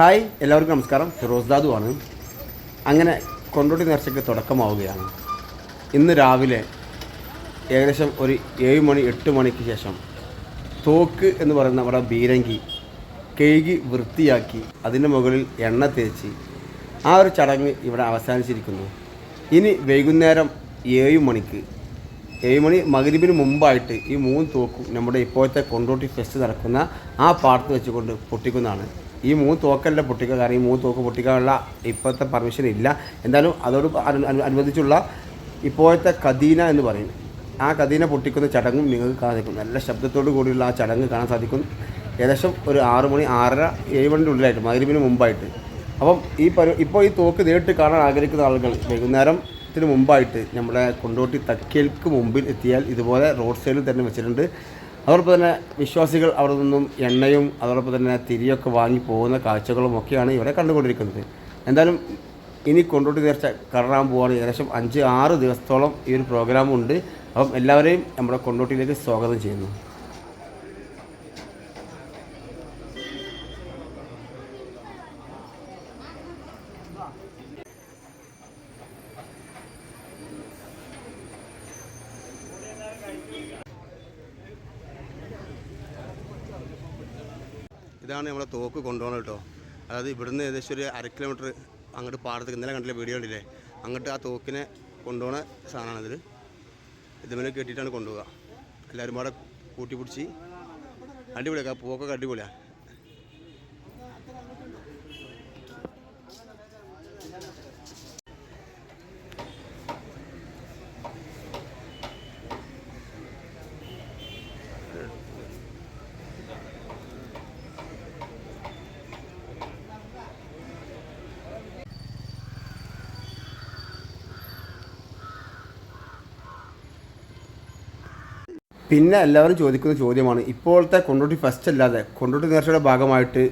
Hi എല്ലാവർക്കും നമസ്കാരം. ഫിറോസ് ദാദു ആണ്. അങ്ങനെ കൊണ്ടോട്ടി നേർച്ചയ്ക്ക് തുടക്കമാവുകയാണ്. ഇന്ന് രാവിലെ ഏകദേശം ഒരു ഏഴ് മണി എട്ട് മണിക്ക് ശേഷം തോക്ക് എന്ന് പറയുന്ന നമ്മുടെ ബീരങ്കി കേകി വൃത്തിയാക്കി അതിന്റെ മുകളിൽ എണ്ണ തേച്ച് ആ ഒരു ചടങ്ങ് ഇവിടെ അവസാനിച്ചിരിക്കുന്നു. ഇനി വൈകുന്നേരം ഏഴ് മണിക്ക് ഏഴ് മണി മകരിബിന് മുമ്പായിട്ട് ഈ മൂന്ന് തോക്കും നമ്മുടെ ഇപ്പോഴത്തെ കൊണ്ടോട്ടി ഫെസ്റ്റ് നടക്കുന്ന ആ പാടത്ത് വെച്ചുകൊണ്ട് പൊട്ടിക്കുന്നതാണ്. ഈ മൂന്ന് തോക്കല്ല പൊട്ടിക്കുക. കാരണം ഈ മൂന്ന് തോക്ക് പൊട്ടിക്കാനുള്ള ഇപ്പോഴത്തെ പെർമിഷൻ ഇല്ല. എന്തായാലും അതോട് അനു- അനു- അനുബന്ധിച്ചുള്ള ഇപ്പോഴത്തെ കദീന എന്ന് പറയും. ആ കദീന പൊട്ടിക്കുന്ന ചടങ്ങും നിങ്ങൾക്ക് കാണാൻ നല്ല ശബ്ദത്തോടു കൂടിയുള്ള ആ ചടങ്ങ് കാണാൻ സാധിക്കും. ഏകദേശം ഒരു ആറ് മണി ആറര ഏഴ് മണിന്റെ ഉള്ളിലായിട്ട് മകരീബിന് മുമ്പായിട്ട്. അപ്പം ഈ പരി ഇപ്പോൾ ഈ തോക്ക് നേരിട്ട് കാണാൻ ആഗ്രഹിക്കുന്ന ആളുകൾ വൈകുന്നേരത്തിന് മുമ്പായിട്ട് നമ്മുടെ കൊണ്ടോട്ടി തക്കേൽക്ക് മുമ്പിൽ എത്തിയാൽ ഇതുപോലെ റോഡ് സൈഡിൽ തന്നെ വെച്ചിട്ടുണ്ട്. അതോടൊപ്പം തന്നെ വിശ്വാസികൾ അവിടെ നിന്നും എണ്ണയും അതോടൊപ്പം തന്നെ തിരിയൊക്കെ വാങ്ങി പോകുന്ന കാഴ്ചകളും ഒക്കെയാണ് ഇവിടെ കണ്ടുകൊണ്ടിരിക്കുന്നത്. എന്തായാലും ഇനി കൊണ്ടോട്ട് നേർച്ച കടറാൻ പോവാണ്. ഏകദേശം അഞ്ച് ആറ് ദിവസത്തോളം ഈ ഒരു പ്രോഗ്രാം ഉണ്ട്. അപ്പം എല്ലാവരെയും നമ്മുടെ കൊണ്ടോട്ടിയിലേക്ക് സ്വാഗതം ചെയ്യുന്നു. ഇതാണ് നമ്മളെ തോക്ക് കൊണ്ടുപോകണം കേട്ടോ. അതായത് ഇവിടുന്ന് ഏകദേശം ഒരു അര കിലോമീറ്റർ അങ്ങോട്ട് പാടത്തേക്ക് ഇന്നലെ കണ്ടില്ല വീഡിയോ കണ്ടില്ലേ? അങ്ങോട്ട് ആ തോക്കിനെ കൊണ്ടുപോകുന്ന സാധനമാണ് ഇതിൽ ഇതുമേലെ കെട്ടിയിട്ടാണ് കൊണ്ടുപോകുക എല്ലാവരും അവിടെ കൂട്ടി പിടിച്ച് അടിപൊളിയാക്കാം പൂക്കൊക്കെ അടിപൊളിയാണ് പിന്നെ എല്ലാവരും ചോദിക്കുന്ന ചോദ്യമാണ് ഇപ്പോഴത്തെ കൊണ്ടോട്ടി ഫസ്റ്റ് അല്ലാതെ കൊണ്ടോട്ടി നേർച്ചയുടെ ഭാഗമായിട്ട്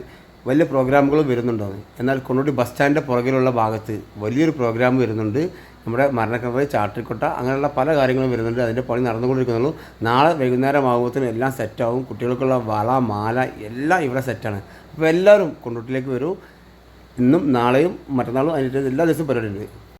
വലിയ പ്രോഗ്രാമുകൾ വരുന്നുണ്ടാവും. എന്നാൽ കൊണ്ടോട്ടി ബസ് സ്റ്റാൻഡിന്റെ പുറകിലുള്ള ഭാഗത്ത് വലിയൊരു പ്രോഗ്രാം വരുന്നുണ്ട്. നമ്മുടെ മരണക്കിണറ് ചാട്ടിക്കൊട്ട അങ്ങനെയുള്ള പല കാര്യങ്ങളും വരുന്നുണ്ട്. അതിന്റെ പണി നടന്നുകൊണ്ടിരിക്കുന്നുള്ളൂ. നാളെ വൈകുന്നേരം ആകുമ്പോഴത്തേനും എല്ലാം സെറ്റാവും കുട്ടികൾക്കുള്ള വള മാല എല്ലാം ഇവിടെ സെറ്റാണ് അപ്പോൾ എല്ലാവരും കൊണ്ടോട്ടിലേക്ക് വരൂ. ഇന്നും നാളെയും മറ്റന്നാളും അതിന്റെ എല്ലാ ദിവസവും പരിപാടി ഉണ്ട്.